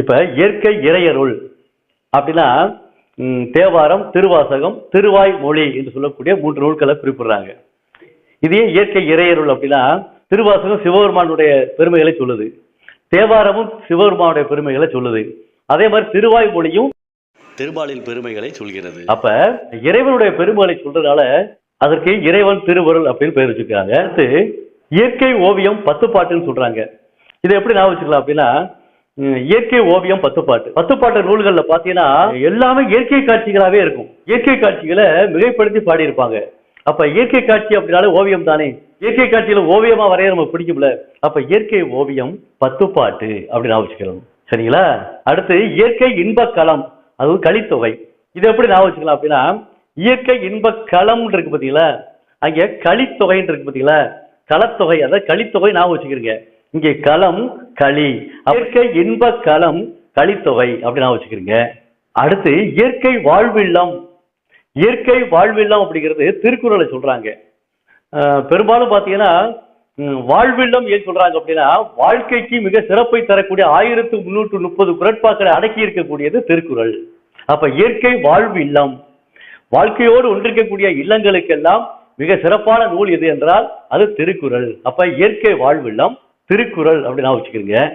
இப்ப இயற்கை இறையருள் அப்படின்னா தேவாரம் திருவாசகம் திருவாய் மொழி என்று சொல்லக்கூடிய மூன்று நூல்களை குறிப்பிடுறாங்க. இதே இயற்கை இறையருள் அப்படின்னா திருவாசகம் சிவபெருமானுடைய பெருமைகளை சொல்லுது. தேவாரமும் சிவபெருமானுடைய பெருமைகளை சொல்லுது. அதே மாதிரி திருவாய் மொழியும் திருமாலின் பெருமைகளை சொல்கிறது. அப்ப இறைவனுடைய பெருமைகளை சொல்றதுனால அதற்கு இறைவன் திருவருள் அப்படின்னு பேர் வச்சிருக்காங்க. அடுத்து இயற்கை ஓவியம் பத்து பாட்டுன்னு சொல்றாங்க. இதை எப்படி நான் வச்சுக்கலாம் அப்படின்னா இயற்கை ஓவியம் பத்துப்பாட்டு பத்துப்பாட்டு நூல்கள்ல பாத்தீங்கன்னா எல்லாமே இயற்கை காட்சிகளாவே இருக்கும். இயற்கை காட்சிகளை மிகைப்படுத்தி பாடியிருப்பாங்க. அப்ப இயற்கை காட்சி அப்படின்னாலே ஓவியம் தானே? இயற்கை காட்சியில ஓவியமா வரைய நம்ம பிடிக்கும்ல. அப்ப இயற்கை ஓவியம் பத்துப்பாட்டு அப்படின்னு வச்சுக்கலாம் சரிங்களா? அடுத்து இயற்கை இன்பக்களம் அது அதுவும் கலித்தொகை. இது எப்படி நான் வச்சுக்கலாம் அப்படின்னா இயற்கை இன்பக்கலம் இருக்கு பாத்தீங்களா? அங்க கலித்தொகைன்னு இருக்கு பாத்தீங்களா? களத்தொகை அதாவது களித்தொகை நான் வச்சுக்கிறீங்க இங்கே களம் களி. இயற்கை இன்ப களம் களித்தொகை அப்படி வச்சுக்கிறீங்க. அடுத்து இயற்கை வாழ்வில்லம். இயற்கை வாழ்வில்லம் அப்படிங்கிறது திருக்குறளை சொல்றாங்க. பெரும்பாலும் பாத்தீங்கன்னா வாழ்வில்லம் ஏன் சொல்றாங்க அப்படின்னா வாழ்க்கைக்கு மிக சிறப்பை தரக்கூடிய ஆயிரத்து முன்னூற்று முப்பது குரட்பாக்களை அடக்கி இருக்கக்கூடியது திருக்குறள். அப்ப இயற்கை வாழ்வு இல்லம் வாழ்க்கையோடு ஒன்றிருக்கக்கூடிய இல்லங்களுக்கெல்லாம் மிக சிறப்பான நூல் எது என்றால் அது திருக்குறள். அப்ப இயற்கை வாழ்வு இல்லம் திருக்குறள் அப்படின்னு நான் வச்சுக்கிறீங்க.